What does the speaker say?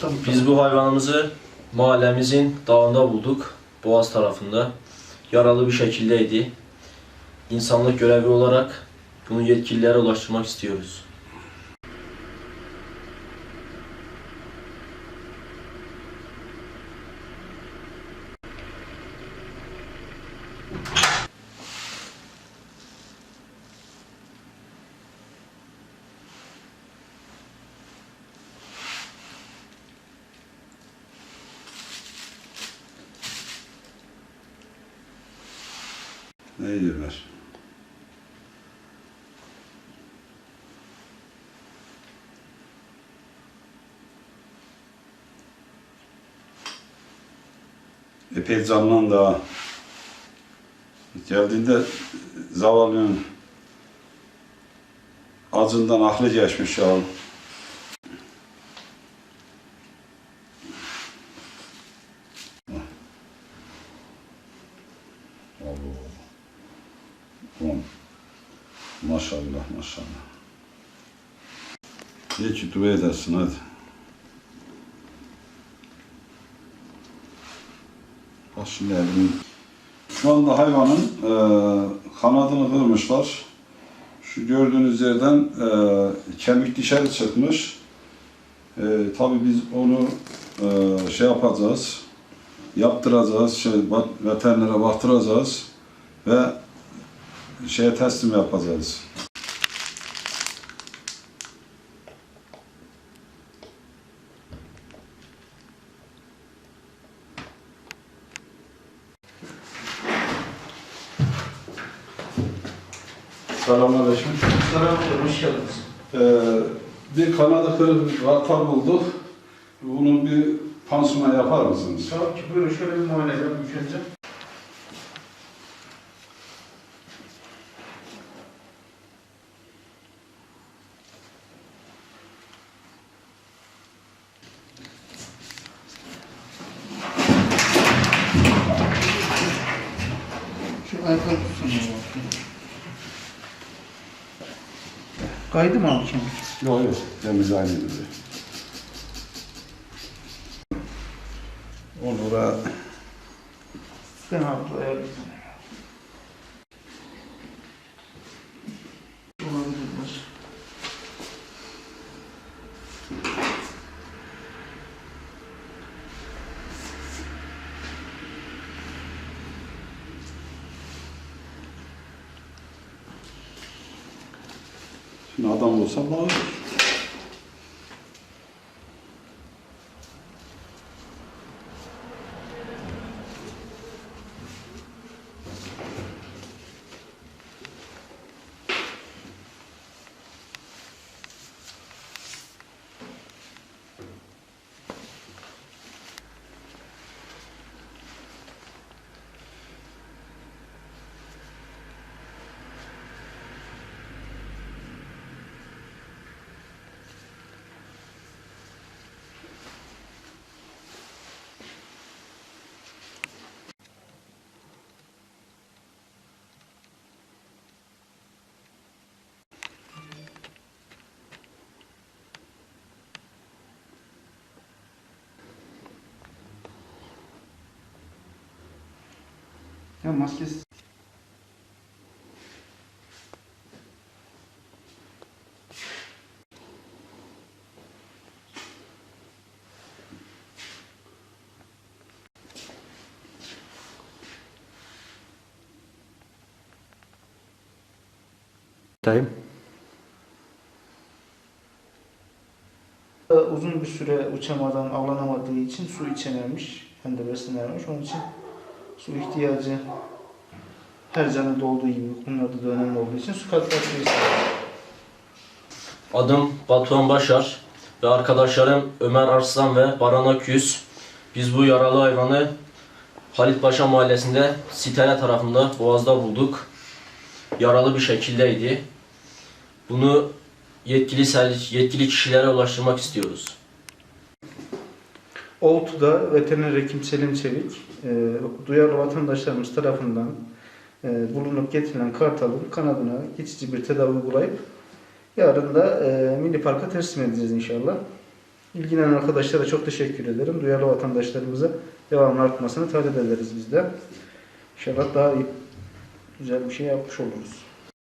Tamam, Biz bu hayvanımızı mahallemizin dağında bulduk. Boğaz tarafında. Yaralı bir şekildeydi. İnsanlık görevi olarak bunu yetkililere ulaştırmak istiyoruz. Ne yiyorlar? Epey canlandı ha. Geldiğinde zavallının acından aklı geçmiş ya. Allah. Tamam. Maşallah maşallah. Geç dua edersin hadi. Bak şimdi. Şu anda hayvanın e, kanadını kırmışlar. Şu gördüğünüz yerden e, kemik dışarı çıkmış. E, tabii biz onu e, şey yapacağız. Yaptıracağız. Şey, veterinere baktıracağız. Ve şeye teslim yapacağız. Selamünaleyküm. Selamünaleyküm, hoş geldiniz. Ee, bir kanadı kırık vaka bulduk. Bunun bir pansuman yapar mısınız? Tamam ki buyurun şöyle bir muayene ilk önce. Şu tutsana. Kaydı mı şimdi? Yok yok. Temiz aynı bize. Onur'a Ben abi ayarlayayım. Şimdi adam olsa bağırır. Ya maskesiz. Dayım. Ee, Uzun bir süre uçamadan avlanamadığı için su içememiş, hem de beslenememiş. Onun için su ihtiyacı her canlıda olduğu gibi bunlarda da önemli olduğu için su katlatmayı. Adım Batuhan Başar ve arkadaşlarım Ömer Arslan ve Baran Akyüz. Biz bu yaralı hayvanı Halit Paşa mahallesinde Sitele tarafında Boğaz'da bulduk. Yaralı bir şekildeydi. Bunu yetkili yetkili kişilere ulaştırmak istiyoruz. Oltu'da veteriner hekim Selim Çevik, e, duyarlı vatandaşlarımız tarafından e, bulunup getirilen kartalın kanadına geçici bir tedavi uygulayıp yarın da e, Milli Park'a teslim edeceğiz inşallah. İlgilenen arkadaşlara çok teşekkür ederim. Duyarlı vatandaşlarımıza devamlı artmasını talep ederiz biz de. İnşallah daha iyi, güzel bir şey yapmış oluruz.